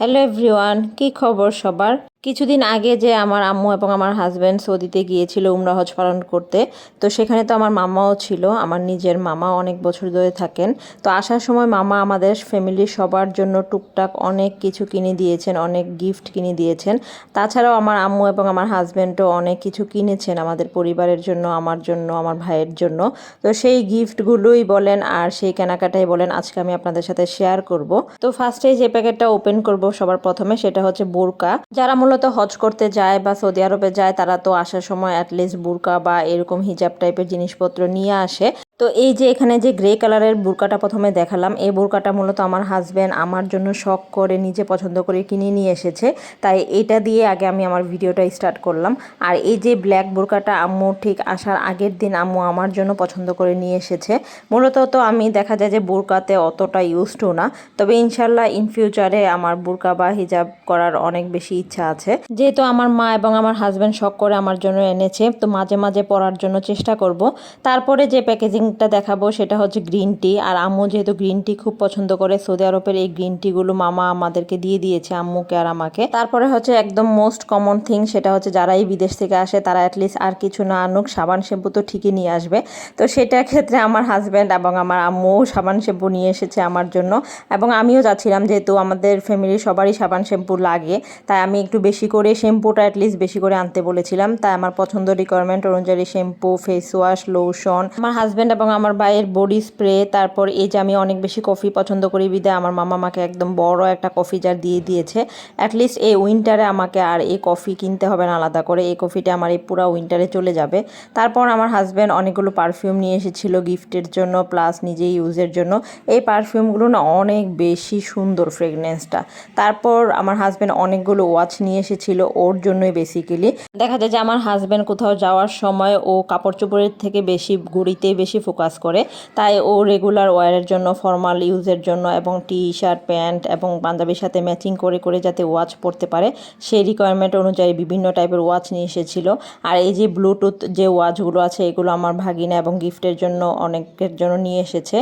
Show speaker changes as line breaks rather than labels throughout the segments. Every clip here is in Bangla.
হ্যালো এভরিওয়ান কি খবর সবার? কিছুদিন আগে যে আমার আম্মু এবং আমার হাজব্যান্ড সৌদিতে গিয়েছিল উমরা হজ পালন করতে, তো সেখানে তো আমার মামাও ছিল, আমার নিজের মামা অনেক বছর ধরে থাকেন। তো আসার সময় মামা আমাদের ফ্যামিলির সবার জন্য টুকটাক অনেক কিছু কিনে দিয়েছেন, অনেক গিফট কিনে দিয়েছেন। তাছাড়াও আমার আম্মু এবং আমার হাজব্যান্ডও অনেক কিছু কিনেছেন আমাদের পরিবারের জন্য, আমার জন্য, আমার ভাইয়ের জন্য। তো সেই গিফটগুলোই বলেন আর সেই কেনাকাটাই বলেন আজকে আমি আপনাদের সাথে শেয়ার করব। তো ফার্স্টে যে প্যাকেটটা ওপেন করব সবার প্রথমে, সেটা হচ্ছে বোরকা। যারা মূলত হজ করতে যায় বা সৌদি আরবে যায়, তারা তো আসার সময় অ্যাটলিস্ট বুরকা বা এরকম হিজাব টাইপের জিনিসপত্র নিয়ে আসে। তো এই যে এখানে যে গ্রে কালারের বুরকাটা প্রথমে দেখালাম, এই বুরকাটা মূলত আমার হাজব্যান্ড আমার জন্য শখ করে, নিজে পছন্দ করে কিনে নিয়ে এসেছে। তাই এটা দিয়ে আগে আমি আমার ভিডিওটা স্টার্ট করলাম। আর এই যে ব্ল্যাক বুরকাটা আম্মু ঠিক আসার আগের দিন আম্মু আমার জন্য পছন্দ করে নিয়ে এসেছে। মূলত তো আমি দেখা যায় যে বুরকাতে অতটা ইউজ টু না, তবে ইনশাল্লাহ ইন ফিউচারে আমার বুরকা বা হিজাব করার অনেক বেশি ইচ্ছা আছে। যেহেতু আমার মা এবং আমার হাজব্যান্ড শখ করে আমার জন্য এনেছে, তো মাঝে মাঝে পরার জন্য চেষ্টা করব। তারপরে যে প্যাকেজিংটা দেখাবো, সেটা হচ্ছে গ্রিন টি আর আম্মু যেহেতু গ্রিন টি খুব পছন্দ করে, সৌদি আরবের এই গ্রিন টিগুলো মামা আমাদেরকে দিয়ে দিয়েছে, আম্মুকে আর আমাকে। তারপরে হচ্ছে একদম মোস্ট কমন থিং সেটা হচ্ছে যারাই বিদেশ থেকে আসে, তারা অ্যাটলিস্ট আর কিছু না আনুক, সাবান শ্যাম্পু তো ঠিকই নিয়ে আসবে। তো সেটার ক্ষেত্রে আমার হাজব্যান্ড এবং আমার আম্মু সাবান শ্যাম্পু নিয়ে এসেছে আমার জন্য। এবং আমিও যাচ্ছিলাম, যেহেতু আমাদের ফ্যামিলির সবারই সাবান শ্যাম্পু লাগে, তাই আমি একটু বেশি করে শ্যাম্পুটা অ্যাটলিস্ট বেশি করে আনতে বলেছিলাম। তাই আমার পছন্দ রিকোয়ারমেন্ট অনুযায়ী শ্যাম্পু ফেস ওয়াশ লোশন আমার হাজব্যান্ড এবং আমার ভাইয়ের বডি স্প্রে তারপর এই যে আমি অনেক বেশি কফি পছন্দ করি বিদায় আমার মামা আমাকে একদম বড় একটা কফি জার দিয়ে দিয়েছে। অ্যাটলিস্ট এই উইন্টারে আমাকে আর এই কফি কিনতে হবে না আলাদা করে, এই কফিটা আমার এই পুরো উইন্টারে চলে যাবে। তারপর আমার হাজব্যান্ড অনেকগুলো পারফিউম নিয়ে এসেছিল গিফটের জন্য প্লাস নিজে ইউজের জন্য। এই পারফিউমগুলো না অনেক বেশি সুন্দর ফ্রেগনেন্সটা তারপর আমার হাজব্যান্ড অনেকগুলো ওয়াচ নিয়ে এসেছিল, ওর জন্যই বেসিক্যালি দেখা যায় যে আমার হাজব্যান্ড কোথাও যাওয়ার সময় ও কাপড় চোপড়ের থেকে বেশি ঘড়িতে বেশি ফোকাস করে। তাই ও রেগুলার ওয়ারের জন্য ফর্মাল ইউজের জন্য এবং টি শার্ট প্যান্ট এবং পাঞ্জাবির সাথে ম্যাচিং করে করে যাতে ওয়াচ পরতে পারে, সেই রিকোয়ারমেন্ট অনুযায়ী বিভিন্ন টাইপের ওয়াচ নিয়ে এসেছিল। আর এই যে ব্লুটুথ যে ওয়াচগুলো আছে, এগুলো আমার ভাগিনা এবং গিফটের জন্য অনেকের জন্য নিয়ে এসেছে।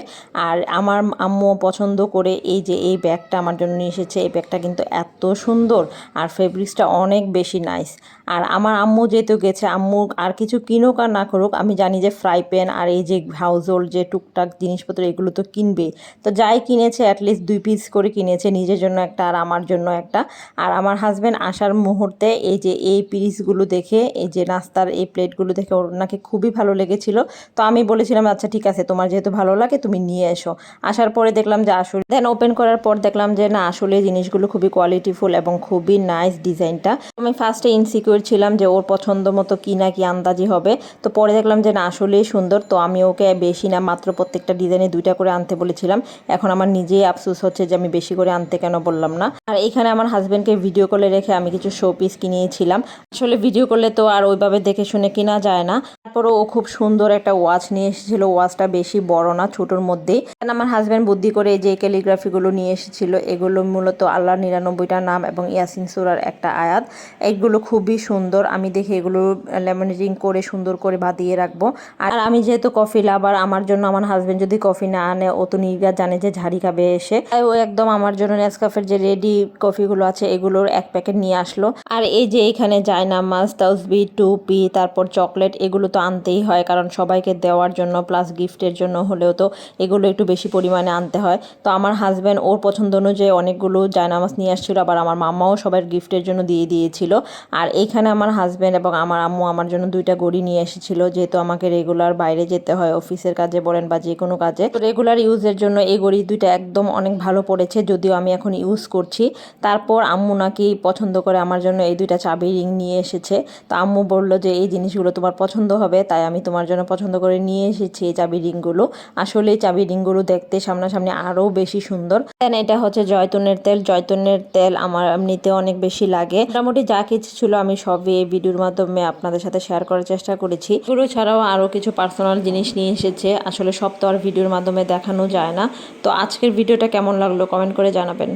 আর আমার আম্মু পছন্দ করে এই যে এই ব্যাগটা আমার জন্য নিয়ে এসেছে। এই ব্যাগটা কিন্তু এত সুন্দর আর ফেব্রিক্সটা অনেক বেশি নাইস আর আমার আম্মু যেহেতু গেছে, আম্মু আর কিছু কিনুক আর না করুক, আমি জানি যে ফ্রাই প্যান আর এই যে হাউস হোল্ড যে টুকটাক জিনিসপত্র, এগুলো তো কিনবে। তো যাই কিনেছে অ্যাটলিস্ট দুই পিস করে কিনেছে নিজের জন্য একটা আর আমার জন্য একটা। আর আমার হাজব্যান্ড আসার মুহূর্তে এই যে এই পিরিসগুলো দেখে, এই যে নাস্তার এই প্লেটগুলো দেখে ওর নাকি খুবই ভালো লেগেছিল। তো আমি বলেছিলাম আচ্ছা ঠিক আছে, তোমার যেহেতু ভালো লাগে, তুমি নিয়ে এসো। আসার পরে দেখলাম যে আসলে দেন ওপেন করার পর দেখলাম যে না, আসলে জিনিসগুলো খুবই কোয়ালিটিফুল এবং খুবই নাইস ডিজাইনটা আমি ফার্স্টে ইনসিকিউর ছিলাম যে ওর পছন্দ মতো কি না কি আন্দাজি হবে। তো পরে দেখলাম যে না, আসলেই সুন্দর। তো আমি ওকে বেশি না, মাত্র প্রত্যেকটা ডিজাইনে দুইটা করে আনতে বলেছিলাম। এখন আমার নিজেই আফসোস হচ্ছে যে আমি বেশি করে আনতে কেন বললাম না। আর এখানে আমার হাজব্যান্ডকে ভিডিও কলে রেখে আমি কিছু শো পিস কিনিয়েছিলাম। আসলে ভিডিও করলে তো আর ওইভাবে দেখে শুনে কিনা যায় না। তারপরও ও খুব সুন্দর একটা ওয়াচ নিয়ে এসেছিল। ওয়াচটা বেশি বড় না, ছোটোর মধ্যেই আমার হাজব্যান্ড বুদ্ধি করে যে ক্যালিগ্রাফিগুলো নিয়ে এসেছিল, এগুলো মূলত আল্লাহ নিরানব্বইটা নাম এবং ইয়াসিন সুরার একটা আয়াত। এগুলো খুবই সুন্দর। আমি দেখে এগুলো লেমনেজিং করে সুন্দর করে বাঁধিয়ে রাখব। আর আমি যেহেতু কফি লাভার আমার জন্য আমার হাজব্যান্ড যদি কফি না আনে, ও তো নির্গাত জানে যে ঝাড়ি খাবে এসে। ও একদম আমার জন্য নেসকাফের যে রেডি কফিগুলো আছে, এগুলোর এক প্যাকেট নিয়ে আসলো। আর এই যে এখানে জায়নামাজ তাউসবি টুপি তারপর চকলেট এগুলো তো আনতেই হয়, কারণ সবাইকে দেওয়ার জন্য প্লাস গিফটের জন্য হলেও তো এগুলো একটু বেশি পরিমাণে আনতে হয়। তো আমার হাজব্যান্ড ওর পছন্দ অনুযায়ী অনেকগুলো জায়নামাজ নিয়ে আসছিল, আবার আমার মামাও সবার গিফটের জন্য দিয়ে দিয়েছিল। আর এইখানে আমার হাজব্যান্ড এবং আমার আম্মু আমার জন্য দুইটা গড়ি নিয়ে এসেছিল, যেহেতু আমাকে রেগুলার বাইরে যেতে হয় অফিসের কাজে বলেন বা যে কোনো কাজে। তো রেগুলার ইউজের জন্য এই গড়ি দুইটা একদম অনেক ভালো পড়েছে, যদিও আমি এখন ইউজ করছি। তারপর আম্মু নাকি পছন্দ করে আমার জন্য এই দুইটা চাবি রিং নিয়ে এসেছে। তো আম্মু বলল যে, এই জিনিসগুলো তোমার পছন্দ হবে, তাই আমি তোমার জন্য পছন্দ করে নিয়ে এসেছি এই চাবি রিংগুলো আসলে চাবি রিংগুলো দেখতে সামনাসামনি আরও বেশি সুন্দর। দেন এটা হচ্ছে জয়তুনের তেল। জয়তুনের তেল আমার এমনিতে অনেক বেশি লাগে। মোটামুটি যা কিছু ছিল আমি সবই এই ভিডিওর মাধ্যমে আপনাদের সাথে শেয়ার করার চেষ্টা করেছি। এগুলো ছাড়াও আরও কিছু পার্সোনাল জিনিস নিয়ে এসেছে, আসলে সব তো আর ভিডিওর মাধ্যমে দেখানো যায় না। তো আজকের ভিডিওটা কেমন লাগল কমেন্ট করে জানাবেন।